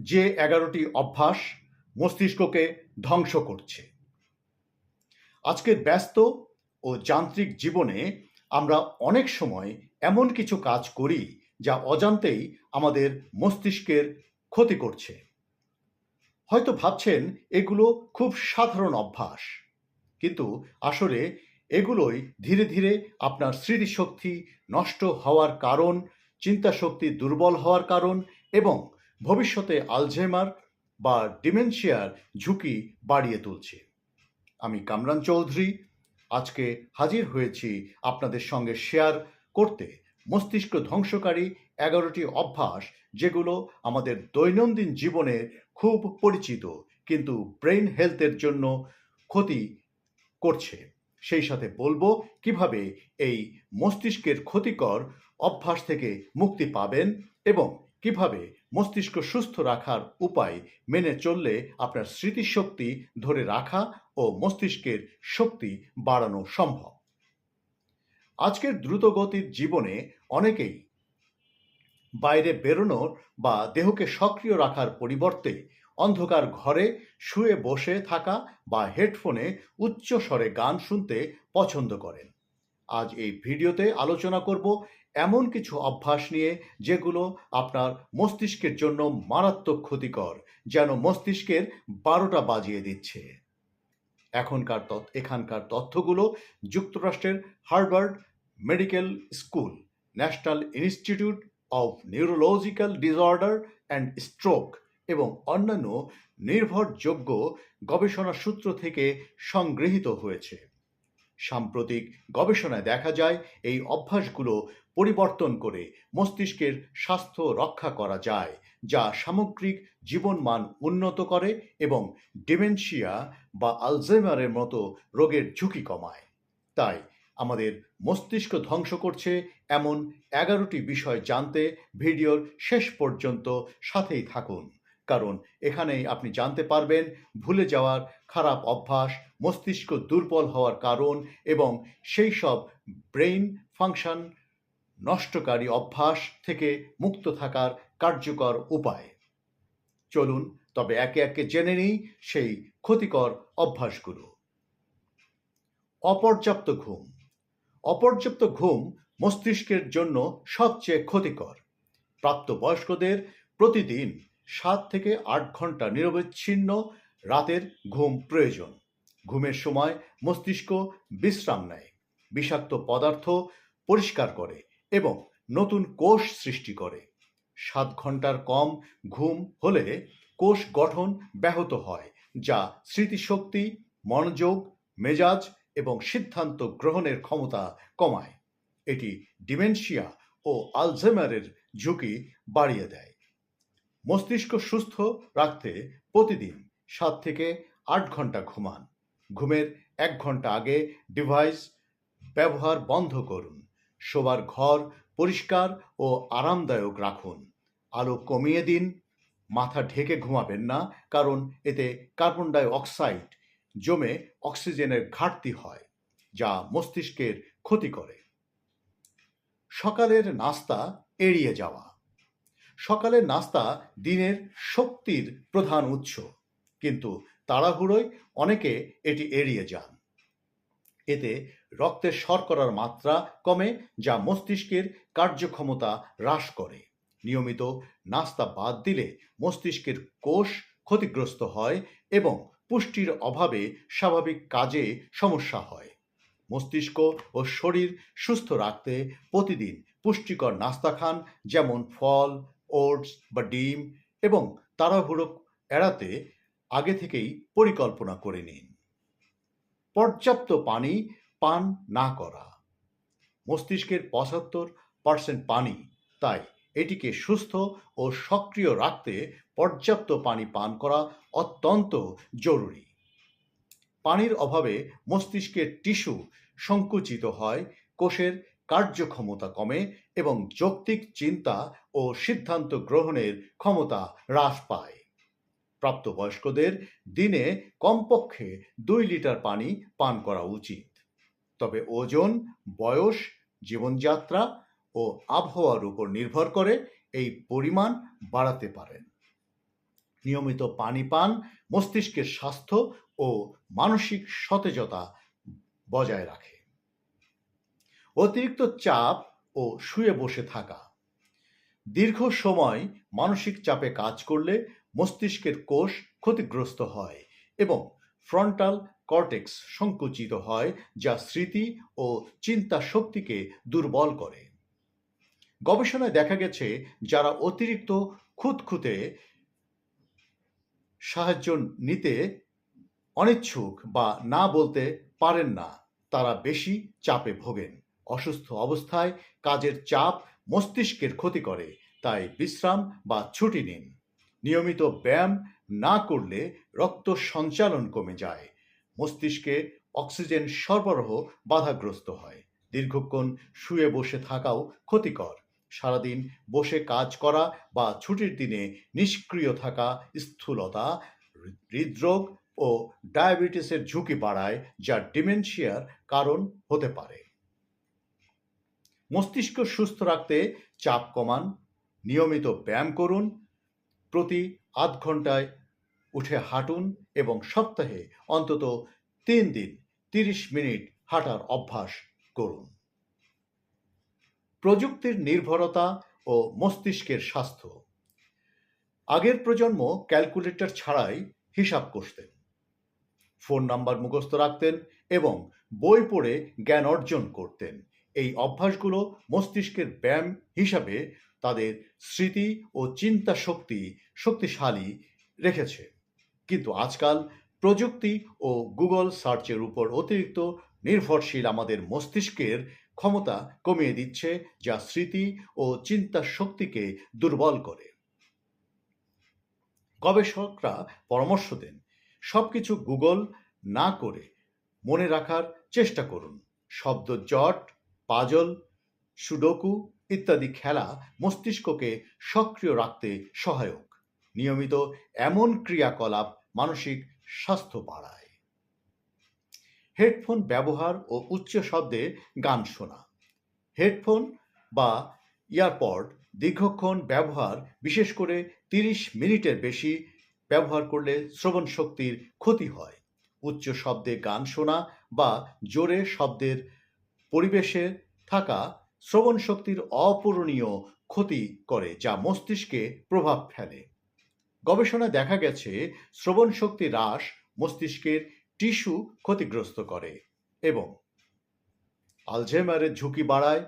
যে এগারোটি অভ্যাস মস্তিষ্ককে ধ্বংস করছে। আজকের ব্যস্ত ও যান্ত্রিক জীবনে আমরা অনেক সময় এমন কিছু কাজ করি যা অজান্তেই আমাদের মস্তিষ্কের ক্ষতি করছে। হয়তো ভাবছেন, এগুলো খুব সাধারণ অভ্যাস। কিন্তু আসলে এগুলোই ধীরে ধীরে আপনার স্মৃতিশক্তি নষ্ট হওয়ার কারণ, চিন্তাশক্তি দুর্বল হওয়ার কারণ এবং ভবিষ্যতে আলঝেমার বা ডিমেনশিয়ার ঝুঁকি বাড়িয়ে তুলছে। আমি কামরান চৌধুরী, আজকে হাজির হয়েছি আপনাদের সঙ্গে শেয়ার করতে। মস্তিষ্ক ধ্বংসকারী এগারোটি অভ্যাস যেগুলো আমাদের দৈনন্দিন জীবনে খুব পরিচিত, কিন্তু ব্রেন হেলথের জন্য ক্ষতি করছে। সেই সাথে বলব কীভাবে এই মস্তিষ্কের ক্ষতিকর অভ্যাস থেকে মুক্তি পাবেন এবং কীভাবে মস্তিষ্ক সুস্থ রাখার উপায় মেনে চললে আপনার স্মৃতিশক্তি ধরে রাখা ও মস্তিষ্কের শক্তি বাড়ানো সম্ভব। আজকের দ্রুতগতির জীবনে অনেকেই বাইরে বেরোনোর বা দেহকে সক্রিয় রাখার পরিবর্তে অন্ধকার ঘরে শুয়ে বসে থাকা বা হেডফোনে উচ্চ স্বরে গান শুনতে পছন্দ করেন। আজ এই ভিডিওতে আলোচনা করব এমন কিছু অভ্যাস নিয়ে যেগুলো আপনার মস্তিষ্কের জন্য মারাত্মক ক্ষতিকর, যেন মস্তিষ্কের বারোটা বাজিয়ে দিচ্ছে। এখনকার এখানকার তথ্যগুলো যুক্তরাষ্ট্রের Harvard Medical School, National Institute of Neurological Disorder and Stroke এবং অন্যান্য নির্ভরযোগ্য গবেষণা সূত্র থেকে সংগৃহীত হয়েছে। সাম্প্রতিক গবেষণায় দেখা যায়, এই অভ্যাসগুলো পরিবর্তন করে মস্তিষ্কের স্বাস্থ্য রক্ষা করা যায়, যা সামগ্রিক জীবনমান উন্নত করে এবং ডিমেনশিয়া বা আলজেমারের মতো রোগের ঝুঁকি কমায়। তাই আমাদের মস্তিষ্ক ধ্বংস করছে এমন এগারোটি বিষয় জানতে ভিডিওর শেষ পর্যন্ত সাথেই থাকুন, কারণ এখানেই আপনি জানতে পারবেন ভুলে যাওয়ার খারাপ অভ্যাস, মস্তিষ্ক দুর্বল হওয়ার কারণ এবং সেই সব ব্রেইন ফাংশন নষ্টকারী অভ্যাস থেকে মুক্ত থাকার কার্যকর উপায়। চলুন, তবে একে একে জেনে নিই সেই ক্ষতিকর অভ্যাসগুলো। অপর্যাপ্ত ঘুম। অপর্যাপ্ত ঘুম মস্তিষ্কের জন্য সবচেয়ে ক্ষতিকর। প্রাপ্তবয়স্কদের প্রতিদিন সাত থেকে আট ঘণ্টা নিরবচ্ছিন্ন রাতের ঘুম প্রয়োজন। ঘুমের সময় মস্তিষ্ক বিশ্রাম নেয়, বিষাক্ত পদার্থ পরিষ্কার করে এবং নতুন কোষ সৃষ্টি করে। সাত ঘণ্টার কম ঘুম হলে কোষ গঠন ব্যাহত হয়, যা স্মৃতিশক্তি, মনোযোগ, মেজাজ এবং সিদ্ধান্ত গ্রহণের ক্ষমতা কমায়। এটি ডিমেনশিয়া ও আলঝেমারের ঝুঁকি বাড়িয়ে দেয়। মস্তিষ্ক সুস্থ রাখতে প্রতিদিন সাত থেকে আট ঘণ্টা ঘুমান। ঘুমের এক ঘণ্টা আগে ডিভাইস ব্যবহার বন্ধ করুন। শোবার ঘর পরিষ্কার ও আরামদায়ক রাখুন। আলো কমিয়ে দিন, মাথা ঢেকে ঘুমাবেন না, কারণ এতে কার্বন ডাই অক্সাইড জমে অক্সিজেনের ঘাটতি হয়, যা মস্তিষ্কের ক্ষতি করে। সকালের নাস্তা এড়িয়ে যাওয়া। সকালের নাস্তা দিনের শক্তির প্রধান উৎস, কিন্তু তাড়াহুড়োয় অনেকে এটি এড়িয়ে যান। এতে রক্তের শর্করার মাত্রা কমে, যা মস্তিষ্কের কার্যক্ষমতা হ্রাস করে। নিয়মিত নাস্তা বাদ দিলে মস্তিষ্কের কোষ ক্ষতিগ্রস্ত হয় এবং পুষ্টির অভাবে স্বাভাবিক কাজে সমস্যা হয়। মস্তিষ্ক ও শরীর সুস্থ রাখতে প্রতিদিন পুষ্টিকর নাস্তা খান, যেমন ফল, ওটস বা ডিম এবং তাড়াহুড়ো এড়াতে আগে থেকেই পরিকল্পনা করে নিন। পর্যাপ্ত পানি পান না করা। মস্তিষ্কের পঁচাত্তর পার্সেন্ট পানি, তাই এটিকে সুস্থ ও সক্রিয় রাখতে পর্যাপ্ত পানি পান করা অত্যন্ত জরুরি। পানির অভাবে মস্তিষ্কের টিস্যু সংকুচিত হয়, কোষের কার্যক্ষমতা কমে এবং যৌক্তিক চিন্তা ও সিদ্ধান্ত গ্রহণের ক্ষমতা হ্রাস পায়। প্রাপ্তবয়স্কদের দিনে কমপক্ষে দুই লিটার পানি পান করা উচিত। তবে ওজন, বয়স, জীবনযাত্রা ও আবহাওয়ার উপর নির্ভর করে এই পরিমাণ বাড়াতে পারেন। নিয়মিত পানি পান, মস্তিষ্কের স্বাস্থ্য ও মানসিক সতেজতা বজায় রাখে। অতিরিক্ত চাপ ও শুয়ে বসে থাকা। দীর্ঘ সময় মানসিক চাপে কাজ করলে মস্তিষ্কের কোষ ক্ষতিগ্রস্ত হয় এবং ফ্রন্টাল কর্টেক্স সংকুচিত হয়, যা স্মৃতি ও চিন্তা শক্তিকে দুর্বল করে। গবেষণায় দেখা গেছে, যারা অতিরিক্ত খুঁতখুঁতে সাহায্য নিতে অনিচ্ছুক বা না বলতে পারেন না, তারা বেশি চাপে ভোগেন। অসুস্থ অবস্থায় কাজের চাপ মস্তিষ্কের ক্ষতি করে, তাই বিশ্রাম বা ছুটি নিন। নিয়মিত ব্যায়াম না করলে রক্ত সঞ্চালন কমে যায়। মস্তিষ্কে অক্সিজেন সরবরাহ বাধাগ্রস্ত হয়। দীর্ঘক্ষণ শুয়ে বসে থাকাও ক্ষতিকর। সারাদিন বসে কাজ করা বা ছুটির দিনে নিষ্ক্রিয় থাকা স্থূলতা, হৃদরোগ ও ডায়াবেটিসের ঝুঁকি বাড়ায়, যা ডিমেনশিয়ার কারণ হতে পারে। মস্তিষ্ক সুস্থ রাখতে চাপ কমান, নিয়মিত ব্যায়াম করুন প্রতি আধ ঘন্টায় উঠে হাঁটুন এবং সপ্তাহে অন্তত তিন দিন তিরিশ মিনিট হাঁটার অভ্যাস করুন। প্রযুক্তির নির্ভরতা ও মস্তিষ্কের স্বাস্থ্য। আগের প্রজন্ম ক্যালকুলেটর ছাড়াই হিসাব করতেন। ফোন নাম্বার মুখস্থ রাখতেন এবং বই পড়ে জ্ঞান অর্জন করতেন। এই অভ্যাসগুলো মস্তিষ্কের ব্যায়াম হিসাবে তাদের স্মৃতি ও চিন্তা শক্তি শক্তিশালী রেখেছে। কিন্তু আজকাল প্রযুক্তি ও গুগল সার্চের উপর অতিরিক্ত নির্ভরশীল আমাদের মস্তিষ্কের ক্ষমতা কমিয়ে দিচ্ছে, যা স্মৃতি ও চিন্তা শক্তিকে দুর্বল করে। গবেষকরা পরামর্শ দেন, সবকিছু গুগল না করে মনে রাখার চেষ্টা করুন। শব্দ জট, পাজল, সুডোকু ইত্যাদি খেলা মস্তিষ্ককে সক্রিয় রাখতে সহায়ক। নিয়মিত এমন ক্রিয়াকলাপ মানসিক স্বাস্থ্য বাড়ায়। হেডফোন ব্যবহার ও উচ্চ শব্দে গান শোনা। হেডফোন বা ইয়ারপড দীর্ঘক্ষণ ব্যবহার, বিশেষ করে তিরিশ মিনিটের বেশি ব্যবহার করলে শ্রবণ শক্তির ক্ষতি হয়। উচ্চ শব্দে গান শোনা বা জোরে শব্দের পরিবেশে থাকা শ্রবণ শক্তির অপূরণীয় ক্ষতি করে, যা মস্তিষ্কে প্রভাব ফেলে। গবেষণায় দেখা গেছে শ্রবণ শক্তি হ্রাস মস্তিষ্কের টিস্যু ক্ষতিগ্রস্ত করে এবং আলঝেমারের ঝুঁকি বাড়ায়,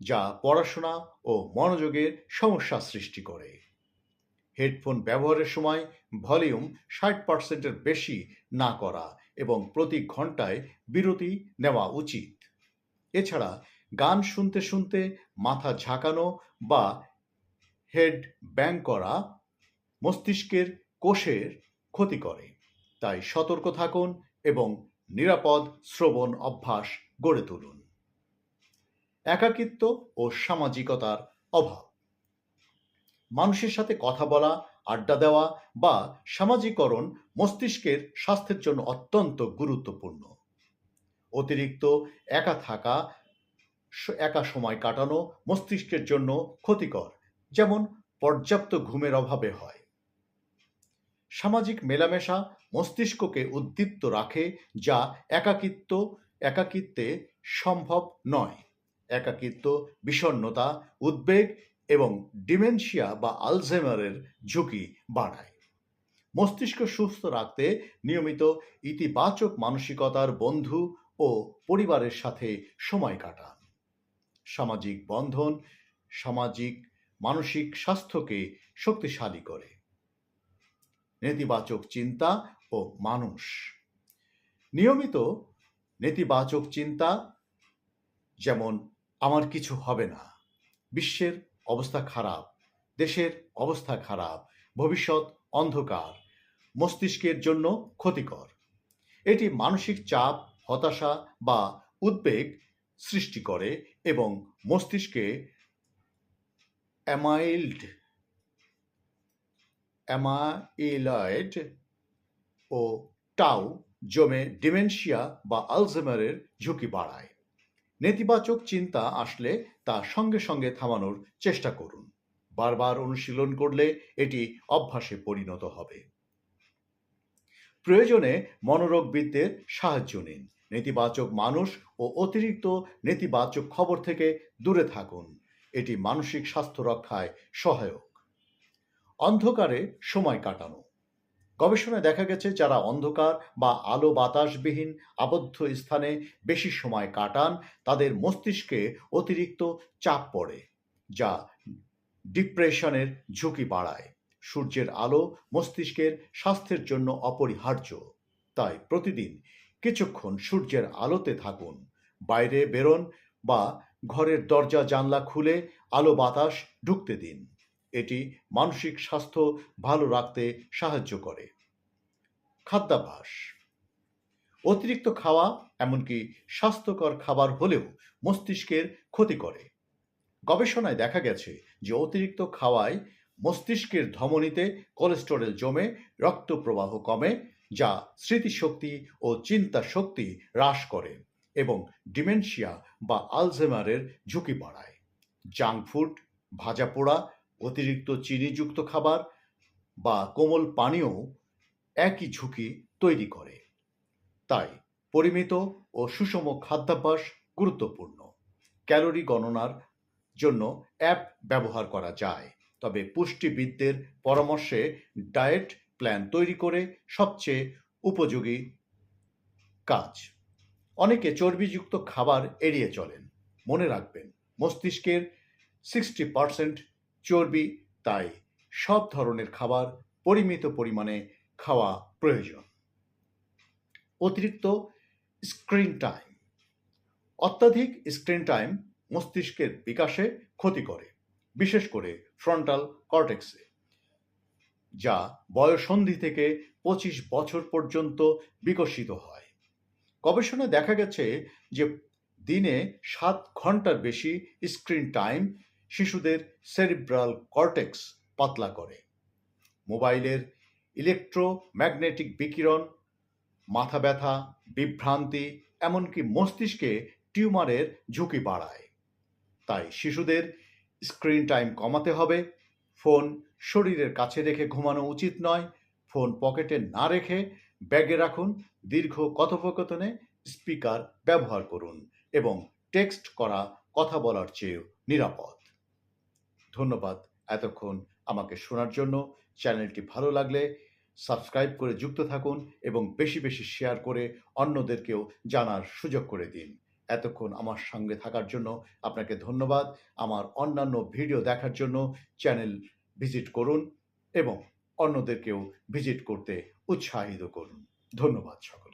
যা পড়াশোনা ও মনোযোগের সমস্যা সৃষ্টি করে। হেডফোন ব্যবহারের সময় ভলিউম ষাট পার্সেন্টের বেশি না করা এবং প্রতি ঘন্টায় বিরতি নেওয়া উচিত। এছাড়া গান শুনতে শুনতে মাথা ঝাঁকানো বা হেড ব্যাং করা মস্তিষ্কের কোষের ক্ষতি করে। তাই সতর্ক থাকুন এবং নিরাপদ শ্রবণ অভ্যাস গড়ে তুলুন। একাকিত্ব ও সামাজিকতার অভাব। মানুষের সাথে কথা বলা, আড্ডা দেওয়া বা সামাজিকরণ মস্তিষ্কের স্বাস্থ্যের জন্য অত্যন্ত গুরুত্বপূর্ণ। অতিরিক্ত একা থাকা একা সময় কাটানো মস্তিষ্কের জন্য ক্ষতিকর, যেমন পর্যাপ্ত ঘুমের অভাবে হয়। সামাজিক মেলামেশা মস্তিষ্ককে উদ্দীপ্ত রাখে, যা একাকিত্ব, একাকিত্বে সম্ভব নয়। একাকিত্ব বিষণ্নতা উদ্বেগ এবং ডিমেনশিয়া বা আলঝেমারের ঝুঁকি বাড়ায়। মস্তিষ্ক সুস্থ রাখতে নিয়মিত ইতিবাচক মানসিকতার বন্ধু ও পরিবারের সাথে সময় কাটান। সামাজিক বন্ধন, সামাজিক, মানসিক স্বাস্থ্যকে শক্তিশালী করে। নেতিবাচক চিন্তা ও মানুষ। নিয়মিত নেতিবাচক চিন্তা, যেমন, আমার কিছু হবে না, বিশ্বের অবস্থা খারাপ, দেশের অবস্থা খারাপ, ভবিষ্যৎ অন্ধকার, মস্তিষ্কের জন্য ক্ষতিকর। এটি মানসিক চাপ, হতাশা বা উদ্বেগ সৃষ্টি করে এবং মস্তিষ্কে অ্যামাইল্ড অ্যামাইলয়েড ও টাউ জমে ডিমেনশিয়া বা আলজেমারের ঝুঁকি বাড়ায়। নেতিবাচক চিন্তা আসলে তা সঙ্গে সঙ্গে থামানোর চেষ্টা করুন। বারবার অনুশীলন করলে এটি অভ্যাসে পরিণত হবে। প্রয়োজনে মনোরোগবিদদের সাহায্য নিন। নেতিবাচক মানুষ ও অতিরিক্ত নেতিবাচক খবর থেকে দূরে থাকুন। এটি মানসিক স্বাস্থ্য রক্ষায় সহায়ক। অন্ধকারে সময় কাটানো। গবেষণায় দেখা গেছে, যারা অন্ধকার বা আলো বাতাসবিহীন আবদ্ধ স্থানে বেশি সময় কাটান, তাদের মস্তিষ্কে অতিরিক্ত চাপ পড়ে, যা ডিপ্রেশনের ঝুঁকি বাড়ায়। সূর্যের আলো মস্তিষ্কের স্বাস্থ্যের জন্য অপরিহার্য। তাই প্রতিদিন কিছুক্ষণ সূর্যের আলোতে থাকুন। বাইরে বেরোন বা ঘরের দরজা, জানলা খুলে আলো বাতাস ঢুকতে দিন। এটি মানসিক স্বাস্থ্য ভালো রাখতে সাহায্য করে। খাদ্যাভ্যাস। অতিরিক্ত খাওয়া এমনকি স্বাস্থ্যকর খাবার হলেও মস্তিষ্কের ক্ষতি করে। গবেষণায় দেখা গেছে যে অতিরিক্ত খাওয়ায় মস্তিষ্কের ধমনীতে কোলেস্টেরল জমে রক্ত প্রবাহ কমে যা স্মৃতিশক্তি ও চিন্তা শক্তি হ্রাস করে এবং ডিমেনশিয়া বা আলজেমারের ঝুঁকি বাড়ায়। জাঙ্ক ফুড, ভাজা পোড়া, অতিরিক্ত চিনিযুক্ত খাবার বা কোমল পানীয় একই ঝুঁকি তৈরি করে। তাই পরিমিত ও সুষম খাদ্যাভ্যাস গুরুত্বপূর্ণ। ক্যালোরি গণনার জন্য অ্যাপ ব্যবহার করা যায়, তবে পুষ্টিবিদদের পরামর্শে ডায়েট প্ল্যান তৈরি করে সবচেয়ে উপযোগী কাজ। অনেকে চর্বিযুক্ত খাবার এড়িয়ে চলেন। মনে রাখবেন, মস্তিষ্কের সিক্সটি পার্সেন্ট চর্বি তাই সব ধরনের খাবার পরিমিত পরিমাণে খাওয়া প্রয়োজন। অতিরিক্ত স্ক্রিন টাইম অত্যাধিক স্ক্রিন টাইম মস্তিষ্কের বিকাশে ক্ষতি করে, বিশেষ করে ফ্রন্টাল কর্টেক্সে যা বয়সন্ধি থেকে পঁচিশ বছর পর্যন্ত বিকশিত হয়। গবেষণায় দেখা গেছে যে দিনে সাত ঘণ্টার বেশি স্ক্রিন টাইম শিশুদের সেরিব্রাল কর্টেক্স পাতলা করে। মোবাইলের ইলেকট্রোম্যাগনেটিক বিকিরণ, মাথা ব্যথা, বিভ্রান্তি, এমনকি মস্তিষ্কে টিউমারের ঝুঁকি বাড়ায়। তাই শিশুদের স্ক্রিন টাইম কমাতে হবে ফোন শরীরের কাছে রেখে ঘুমানো উচিত নয়, ফোন পকেটে না রেখে ব্যাগে রাখুন, দীর্ঘ কথোপকথনে স্পিকার ব্যবহার করুন এবং টেক্সট করা, কথা বলার চেয়েও নিরাপদ। ধন্যবাদ এতক্ষণ আমাকে শোনার জন্য। চ্যানেলটি ভালো লাগলে সাবস্ক্রাইব করে যুক্ত থাকুন এবং বেশি বেশি শেয়ার করে অন্যদেরকেও জানার সুযোগ করে দিন। এতক্ষণ আমার সঙ্গে থাকার জন্য আপনাকে ধন্যবাদ। আমার অন্যান্য ভিডিও দেখার জন্য চ্যানেল ভিজিট করুন এবং অন্যদেরকেও ভিজিট করতে উৎসাহিত করুন। ধন্যবাদ সকলকে।